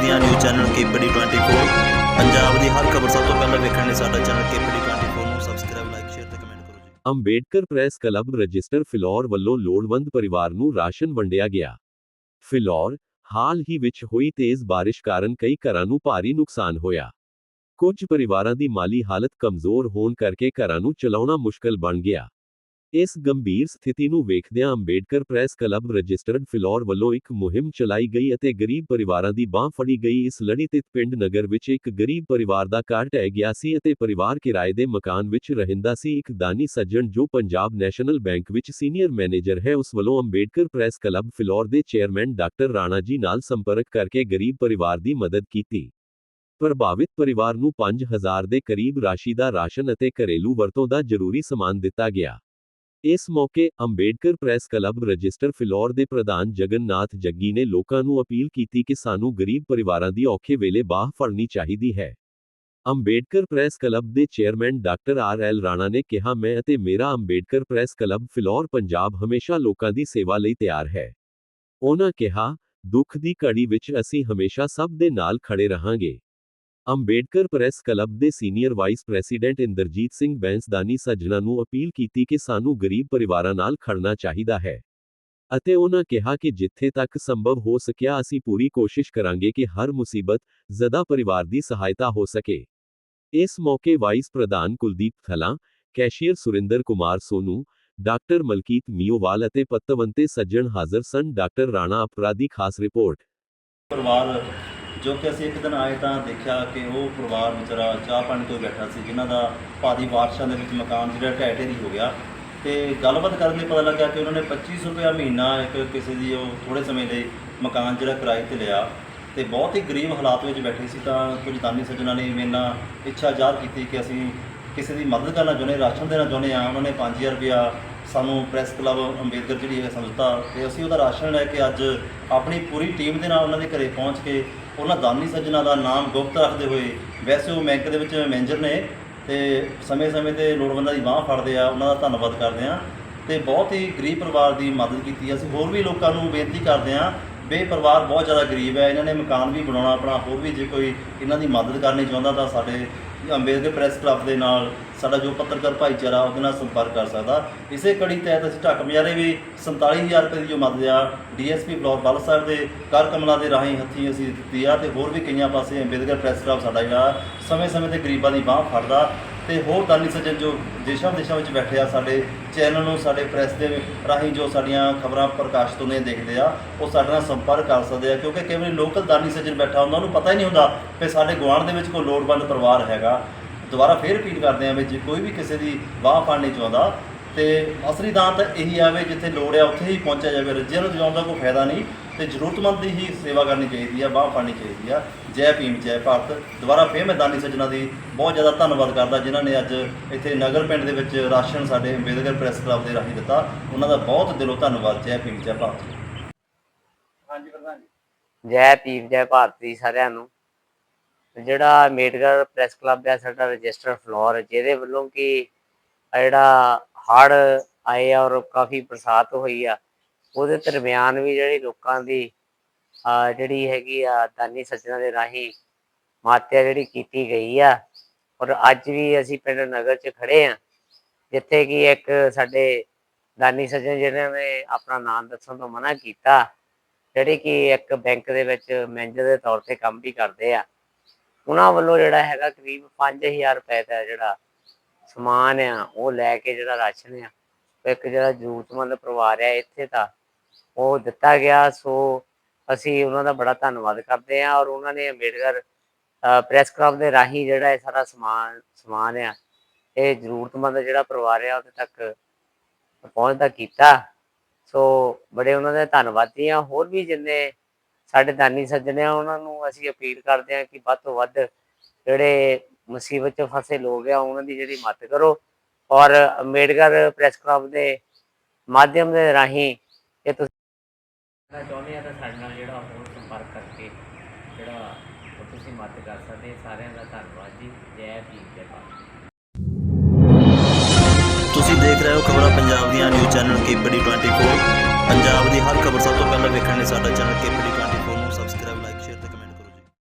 ਪੰਜਾਬ ਦੀਆਂ news channel KPD 24 Punjab ਦੀ ਹਰ ਖਬਰ ਸਭ ਤੋਂ ਪਹਿਲਾਂ ਵੇਖਣ ਲਈ ਸਾਡਾ ਚੈਨਲ ਕੇਪੀਡੀ 24 ਨੂੰ ਸਬਸਕ੍ਰਾਈਬ ਲਾਈਕ ਸ਼ੇਅਰ ਤੇ ਕਮੈਂਟ ਕਰੋ ਜੀ। Ambedkar press club register Phillaur ਵੱਲੋਂ ਲੋੜਵੰਦ ਪਰਿਵਾਰ ਨੂੰ ਰਾਸ਼ਨ ਵੰਡਿਆ ਗਿਆ। ਫਿਲੌਰ, ਹਾਲ ਹੀ ਵਿੱਚ ਹੋਈ ਤੇਜ਼ ਬਾਰਿਸ਼ ਕਾਰਨ ਕਈ ਘਰਾਂ ਨੂੰ ਭਾਰੀ ਨੁਕਸਾਨ ਹੋਇਆ। ਕੁਝ ਪਰਿਵਾਰਾਂ ਦੀ ਮਾਲੀ ਹਾਲਤ ਕਮਜ਼ੋਰ ਹੋਣ ਕਰਕੇ ਘਰਾਂ ਨੂੰ ਚਲਾਉਣਾ ਮੁਸ਼ਕਲ ਬਣ ਗਿਆ। ਇਸ ਗੰਭੀਰ ਸਥਿਤੀ ਨੂੰ ਵੇਖਦਿਆਂ Ambedkar press club registered Phillaur ਵੱਲੋਂ ਇੱਕ ਮੁਹਿੰਮ ਚਲਾਈ ਗਈ ਅਤੇ ਗਰੀਬ ਪਰਿਵਾਰਾਂ ਦੀ ਬਾਹ ਫੜੀ ਗਈ। ਇਸ ਲੜੀ ਤੇ ਪਿੰਡ ਨਗਰ ਵਿੱਚ ਇੱਕ ਗਰੀਬ ਪਰਿਵਾਰ ਦਾ ਘਰ ਢਹਿ ਗਿਆ ਸੀ ਅਤੇ ਪਰਿਵਾਰ ਕਿਰਾਏ ਦੇ ਮਕਾਨ ਵਿੱਚ ਰਹਿੰਦਾ ਸੀ। ਇੱਕ ਦਾਨੀ ਸੱਜਣ ਜੋ ਪੰਜਾਬ ਨੈਸ਼ਨਲ ਬੈਂਕ ਵਿੱਚ ਸੀਨੀਅਰ ਮੈਨੇਜਰ ਹੈ, ਉਸ ਵੱਲੋਂ ਅੰਬੇਡਕਰ ਪ੍ਰੈਸ ਕਲੱਬ ਫਿਲੌਰ ਦੇ ਚੇਅਰਮੈਨ ਡਾਕਟਰ ਰਾਣਾ ਜੀ ਨਾਲ ਸੰਪਰਕ ਕਰਕੇ ਗਰੀਬ ਪਰਿਵਾਰ ਦੀ ਮਦਦ ਕੀਤੀ। ਪ੍ਰਭਾਵਿਤ ਪਰਿਵਾਰ ਨੂੰ 5000 ਦੇ ਕਰੀਬ ਰਾਸ਼ੀ ਦਾ ਰਾਸ਼ਨ ਅਤੇ ਘਰੇਲੂ ਵਰਤੋਂ ਦਾ ਜ਼ਰੂਰੀ ਸਮਾਨ ਦਿੱਤਾ ਗਿਆ। ਇਸ ਮੌਕੇ Ambedkar press club register Phillaur ਦੇ ਪ੍ਰਧਾਨ ਜਗਨਨਾਥ ਜੱਗੀ ਨੇ ਲੋਕਾਂ ਨੂੰ ਅਪੀਲ ਕੀਤੀ ਕਿ ਸਾਨੂੰ ਗਰੀਬ ਪਰਿਵਾਰਾਂ ਦੀ ਔਖੇ ਵੇਲੇ ਬਾਹ ਫੜਨੀ ਚਾਹੀਦੀ ਹੈ। ਅੰਬੇਡਕਰ ਪ੍ਰੈਸ ਕਲੱਬ ਦੇ chairman doctor R. L. Rana ਨੇ ਕਿਹਾ, ਮੈਂ ਅਤੇ ਮੇਰਾ ਅੰਬੇਡਕਰ ਪ੍ਰੈਸ ਕਲੱਬ ਫਿਲੌਰ ਪੰਜਾਬ ਹਮੇਸ਼ਾ ਲੋਕਾਂ ਦੀ ਸੇਵਾ ਲਈ ਤਿਆਰ ਹੈ। ਉਹਨਾਂ ਕਿਹਾ, ਦੁੱਖ ਦੀ ਘੜੀ ਵਿੱਚ ਅਸੀਂ ਹਮੇਸ਼ਾ ਸਭ ਦੇ ਨਾਲ ਖੜੇ ਰਹਾਂਗੇ। ਅੰਬੇਡਕਰ ਪ੍ਰੈਸ ਕਲੱਬ ਦੇ senior vice president Inderjit Singh ਬੈਂਸਦਾਨੀ ਸੱਜਣਾ ਨੂੰ ਅਪੀਲ ਕੀਤੀ ਕਿ ਸਾਨੂੰ ਗਰੀਬ ਪਰਿਵਾਰਾਂ ਨਾਲ ਖੜਨਾ ਚਾਹੀਦਾ ਹੈ। ਅਤੇ ਉਹਨਾਂ ਕਿਹਾ ਕਿ ਜਿੱਥੇ ਤੱਕ ਸੰਭਵ ਹੋ ਸਕਿਆ ਅਸੀਂ ਪੂਰੀ ਕੋਸ਼ਿਸ਼ ਕਰਾਂਗੇ ਕਿ ਹਰ ਮੁਸੀਬਤ ਜ਼ਦਾ ਪਰਿਵਾਰ ਦੀ ਸਹਾਇਤਾ ਹੋ ਸਕੇ। ਇਸ ਮੌਕੇ ਵਾਈਸ ਪ੍ਰਧਾਨ ਕੁਲਦੀਪ ਥਲਾ, ਕੈਸ਼ੀਅਰ ਸੁਰਿੰਦਰ ਕੁਮਾਰ ਸੋਨੂ, ਡਾਕਟਰ ਮਲਕੀਤ ਮੀਓਵਾਲ ਅਤੇ ਪੱਤਵੰਤੇ ਸੱਜਣ ਹਾਜ਼ਰ ਸਨ ਡਾਕਟਰ ਰਾਣਾ ਅਪਰਾਧੀ ਖਾਸ ਰਿਪੋਰਟ। ਪਰਿਵਾਰ ਜੋ ਕਿ ਅਸੀਂ ਇੱਕ ਦਿਨ ਆਏ ਤਾਂ ਦੇਖਿਆ ਕਿ ਉਹ ਪਰਿਵਾਰ ਵਿਚਾਰਾ ਚਾਹ ਪਾਣੀ ਤੋਂ ਬੈਠਾ ਸੀ, ਜਿਨ੍ਹਾਂ ਦਾ ਭਾਰੀ ਬਾਰਿਸ਼ਾਂ ਦੇ ਵਿੱਚ ਮਕਾਨ ਜਿਹੜਾ ਢਹਿ ਢੇਰੀ ਹੋ ਗਿਆ। ਤੇ ਗੱਲਬਾਤ ਕਰਨ ਦੇ ਪਤਾ ਲੱਗਾ ਕਿ ਉਹਨਾਂ ਨੇ 2500 ਰੁਪਇਆ ਮਹੀਨਾ ਇੱਕ ਕਿਸੇ ਦੀ ਉਹ ਥੋੜੇ ਸਮੇਂ ਲਈ ਮਕਾਨ ਜਿਹੜਾ ਕਿਰਾਏ ਤੇ ਲਿਆ। ਤੇ ਬਹੁਤ ਹੀ ਗਰੀਬ ਹਾਲਾਤ ਵਿੱਚ ਬੈਠੇ ਸੀ ਤਾਂ ਕੁਝ ਦਾਨੀ ਸੱਜਣਾ ਨੇ ਮੇਰੇ ਨਾਲ ਇੱਛਾ ਜ਼ਾਹਰ ਕੀਤੀ ਕਿ ਅਸੀਂ ਕਿਸੇ ਦੀ ਮਦਦ ਕਰਨਾ ਚਾਹੁੰਦੇ, ਰਾਸ਼ਨ ਦੇਣਾ ਚਾਹੁੰਦੇ ਆ ਉਹਨਾਂ ਨੇ 5000 ਰੁਪਇਆ ਸਾਨੂੰ ਪ੍ਰੈਸ ਕਲੱਬ ਅੰਬੇਦਕਰ ਜਿਹੜੀ ਹੈ ਸੰਸਥਾ ਤੇ ਅਸੀਂ ਉਹਦਾ ਰਾਸ਼ਨ ਲੈ ਕੇ ਅੱਜ ਆਪਣੀ ਪੂਰੀ ਟੀਮ ਦੇ ਨਾਲ ਉਹਨਾਂ ਦੇ ਘਰੇ ਪਹੁੰਚ ਕੇ ਉਹਨਾਂ ਦਾਨੀ ਸੱਜਣਾ ਦਾ ਨਾਮ ਗੁਪਤ ਰੱਖਦੇ ਹੋਏ ਵੈਸੇ ਉਹ ਬੈਂਕ ਦੇ ਵਿੱਚ ਮੈਨੇਜਰ ਨੇ ਤੇ ਸਮੇਂ-ਸਮੇਂ ਤੇ ਲੋੜਵੰਦਾਂ ਦੀ ਬਾਹ ਫੜਦੇ ਆ, ਉਹਨਾਂ ਦਾ ਧੰਨਵਾਦ ਕਰਦੇ ਆ ਤੇ ਬਹੁਤ ਹੀ ਗਰੀਬ ਪਰਿਵਾਰ ਦੀ ਮਦਦ ਕੀਤੀ ਅਸੀਂ ਹੋਰ ਵੀ ਲੋਕਾਂ ਨੂੰ ਬੇਨਤੀ ਕਰਦੇ ਆ ਬੇ ਪਰਿਵਾਰ ਬਹੁਤ ਜ਼ਿਆਦਾ ਗਰੀਬ ਹੈ। ਇਹਨਾਂ ਨੇ ਮਕਾਨ ਵੀ ਬਣਾਉਣਾ, ਆਪਣਾ ਹੋਰ ਵੀ ਜੇ ਕੋਈ ਇਹਨਾਂ ਦੀ ਮਦਦ ਕਰਨੀ ਚਾਹੁੰਦਾ ਤਾਂ ਸਾਡੇ ਅੰਬੇਦਕਰ ਪ੍ਰੈਸ ਕਲੱਬ ਦੇ ਨਾਲ ਸਾਡਾ ਜੋ ਪੱਤਰਕਾਰ ਭਾਈਚਾਰਾ, ਉਹਦੇ ਨਾਲ ਸੰਪਰਕ ਕਰ ਸਕਦਾ। ਇਸੇ ਕੜੀ ਤਹਿਤ ਅਸੀਂ ਢੱਕ ਮਜਾਰੇ ਵੀ 47000 ਰੁਪਏ ਦੀ ਜੋ ਮਦਦ ਆ, ਡੀਐਸਪੀ ਬਲਾਕ ਬੱਲ ਸਾਹਿਬ ਦੇ ਕਰ ਕਮਲਾਂ ਦੇ ਰਾਹੀਂ ਹੱਥੀਂ ਅਸੀਂ ਦਿੱਤੀ ਆ ਤੇ ਹੋਰ ਵੀ ਕਈਆਂ ਪਾਸੇ ਅੰਬੇਦਕਰ ਪ੍ਰੈਸ ਕਲੱਬ ਸਾਡਾ ਜਿਹੜਾ, ਸਮੇਂ-ਸਮੇਂ ਤੇ ਗਰੀਬਾਂ ਦੀ ਬਾਹ ਫੜਦਾ। ਤੇ ਹੋਰ ਦਾਨੀ ਸੱਜਣ ਜੋ ਦੇਸ਼ਾਂ ਵਿਦੇਸ਼ਾਂ ਵਿੱਚ ਬੈਠੇ ਆ, ਸਾਡੇ ਚੈਨਲ ਨੂੰ, ਸਾਡੇ ਪ੍ਰੈਸ ਦੇ ਰਾਹੀਂ ਜੋ ਸਾਡੀਆਂ ਖਬਰਾਂ ਪ੍ਰਕਾਸ਼ਿਤ ਹੁੰਦੀਆਂ ਦੇਖਦੇ ਆ, ਉਹ ਸਾਡੇ ਨਾਲ ਸੰਪਰਕ ਕਰ ਸਕਦੇ ਆ, ਕਿਉਂਕਿ ਕਈ ਵਾਰੀ ਲੋਕਲ ਦਾਨੀ ਸੱਜਣ ਬੈਠਾ ਹੁੰਦਾ ਉਹਨੂੰ ਪਤਾ ਹੀ ਨਹੀਂ ਹੁੰਦਾ ਕਿ ਸਾਡੇ ਗੁਆਂਢ ਦੇ ਵਿੱਚ ਕੋਈ ਲੋੜਵੰਦ ਪਰਿਵਾਰ ਹੈਗਾ। ਦੁਬਾਰਾ ਫੇਰ ਅਪੀਲ ਕਰਦੇ ਆ ਵੀ ਜੇ ਕੋਈ ਵੀ ਕਿਸੇ ਦੀ ਬਾਹ ਫੜਨੀ ਚਾਹੁੰਦਾ ਤੇ ਅਸਲੀ ਦਾਨ ਤਾਂ ਇਹੀ ਆ ਵੀ ਜਿੱਥੇ ਲੋੜ ਆ ਉੱਥੇ ਹੀ ਪਹੁੰਚਿਆ ਜਾਵੇ। ਰੱਜਿਆਂ ਨੂੰ ਜਿਉਣ ਦਾ ਕੋਈ ਫਾਇਦਾ ਨਹੀਂ ਤੇ ਜ਼ਰੂਰਤਮੰਦ ਦੀ ਹੀ ਸੇਵਾ ਕਰਨੀ ਚਾਹੀਦੀ ਆ ਬਾਹ ਫੜਨੀ ਚਾਹੀਦੀ ਆ। ਜੈ ਭੀਮ ਜੈ ਭਾਰਤ। ਦੁਬਾਰਾ ਫੇਰ ਮੈਂ ਦਾਨੀ ਸੱਜਣਾ ਦੀ ਬਹੁਤ ਜ਼ਿਆਦਾ ਧੰਨਵਾਦ ਕਰਦਾ ਜਿਨ੍ਹਾਂ ਨੇ ਅੱਜ ਇੱਥੇ ਨਗਰ ਪਿੰਡ ਦੇ ਵਿੱਚ ਰਾਸ਼ਨ ਸਾਡੇ ਅੰਬੇਦਕਰ ਪ੍ਰੈਸ ਕਲੱਬ ਦੇ ਰਾਹੀਂ ਦਿੱਤਾ। ਉਹਨਾਂ ਦਾ ਬਹੁਤ ਦਿਲੋਂ ਧੰਨਵਾਦ। ਜੈ ਭੀਮ ਜੈ ਭਾਰਤ। ਹਾਂਜੀ ਪ੍ਰਧਾਨ ਜੀ। ਜੈ ਭੀਮ ਜੈ ਭਾਰਤੀ ਸਾਰਿਆਂ ਨੂੰ। ਜਿਹੜਾ ਮੇਡਗਰ ਪ੍ਰੈਸ ਕਲੱਬ ਹੈ ਸਾਡਾ ਰਜਿਸਟਰ ਫਲੋਰ ਜਿਹਦੇ ਵੱਲੋਂ ਕਿ ਆ ਜਿਹੜਾ ਹੜ ਆਏ ਆ ਔਰ ਕਾਫੀ ਬਰਸਾਤ ਹੋਈ ਆ, ਉਹਦੇ ਦਰਮਿਆਨ ਵੀ ਜਿਹੜੀ ਲੋਕਾਂ ਦੀ ਜਿਹੜੀ ਹੈਗੀ ਆ ਦਾਨੀ ਸੱਜਣਾ ਦੇ ਰਾਹੀਂ ਮਾਤਿਆ ਜਿਹੜੀ ਕੀਤੀ ਗਈ ਆ, ਔਰ ਅੱਜ ਵੀ ਅਸੀਂ ਪਿੰਡ ਨਗਰ 'ਚ ਖੜੇ ਆ, ਜਿੱਥੇ ਕਿ ਇੱਕ ਸਾਡੇ ਦਾਨੀ ਸੱਜਣ ਜਿਹਨਾਂ ਨੇ ਆਪਣਾ ਨਾਮ ਦੱਸਣ ਤੋਂ ਮਨਾ ਕੀਤਾ, ਜਿਹੜੇ ਕਿ ਇੱਕ ਬੈਂਕ ਦੇ ਵਿੱਚ ਮੈਨੇਜਰ ਦੇ ਤੌਰ ਤੇ ਕੰਮ ਵੀ ਕਰਦੇ ਆ, ਉਹਨਾਂ ਵੱਲੋਂ ਜਿਹੜਾ ਹੈਗਾ ਕਰੀਬ 5000 ਰੁਪਏ ਦਾ ਜਿਹੜਾ ਸਮਾਨ ਆ, ਉਹ ਲੈ ਕੇ ਜਿਹੜਾ ਰਾਸ਼ਨ ਆ, ਇੱਕ ਜਿਹੜਾ ਜ਼ਰੂਰਤਮੰਦ ਪਰਿਵਾਰ ਆ ਇੱਥੇ ਦਾ ਉਹ ਦਿੱਤਾ ਗਿਆ। ਸੋ ਅਸੀਂ ਉਹਨਾਂ ਦਾ ਬੜਾ ਧੰਨਵਾਦ ਕਰਦੇ ਆ ਔਰ ਉਹਨਾਂ ਨੇ ਅੰਬੇਡਕਰ ਪ੍ਰੈਸ ਕਲੱਬ ਦੇ ਰਾਹੀਂ ਜਿਹੜਾ ਇਹ ਸਾਰਾ ਸਮਾਨ ਸਮਾਨ ਆ, ਇਹ ਜ਼ਰੂਰਤਮੰਦ ਜਿਹੜਾ ਪਰਿਵਾਰ ਆ ਉਹਦੇ ਤੱਕ ਪਹੁੰਚਦਾ ਕੀਤਾ। ਸੋ ਬੜੇ ਉਹਨਾਂ ਦੇ ਧੰਨਵਾਦੀ ਆ ਹੋਰ ਵੀ ਜਿੰਨੇ ਸਾਡੇ ਦਾਨੀ ਸੱਜਣੇ ਆ ਉਹਨਾਂ ਨੂੰ ਅਸੀਂ ਅਪੀਲ ਕਰਦੇ ਆ ਕਿ ਵੱਧ ਤੋਂ ਵੱਧ ਜਿਹੜੇ ਮੁਸੀਬਤ 'ਚ ਫਸੇ ਲੋਕ ਆ ਉਹਨਾਂ ਦੀ ਜਿਹੜੀ ਮਦਦ ਕਰੋ। ਔਰ ਅੰਬੇਡਕਰ ਪ੍ਰੈਸ ਕਲੱਬ ਦੇ ਮਾਧਿਅਮ ਦੇ ਰਾਹੀਂ ਇਹ ਤੁਸੀਂ ਚਾਹੁੰਦੇ ਆ ਤਾਂ ਸਾਡੇ ਨਾਲ ਜਿਹੜਾ ਹੋਰ ਸੰਪਰਕ ਕਰਕੇ ਜਿਹੜਾ ਤੁਸੀਂ ਮਦਦ ਕਰ ਸਕਦੇ ਸਾਰਿਆਂ ਦਾ ਧੰਨਵਾਦ ਜੀ। ਜੈ ਭੀਮ ਜੈ ਭਾਰਤ। ਤੁਸੀਂ ਦੇਖ ਰਹੇ ਹੋ ਖਬਰਾਂ ਪੰਜਾਬ ਦੀਆਂ। ਨਿਊਜ਼ ਚੈਨਲ ਕੇਪੀਡੀ 24 ਪੰਜਾਬ ਦੀ ਹਰ ਖਬਰ ਸਭ ਤੋਂ ਪਹਿਲਾਂ ਵੇਖਣ ਲਈ ਸਾਡਾ ਚੈਨਲ ਕੇਪੀਡੀ 24 ਨੂੰ ਸਬਸਕ੍ਰਾਈਬ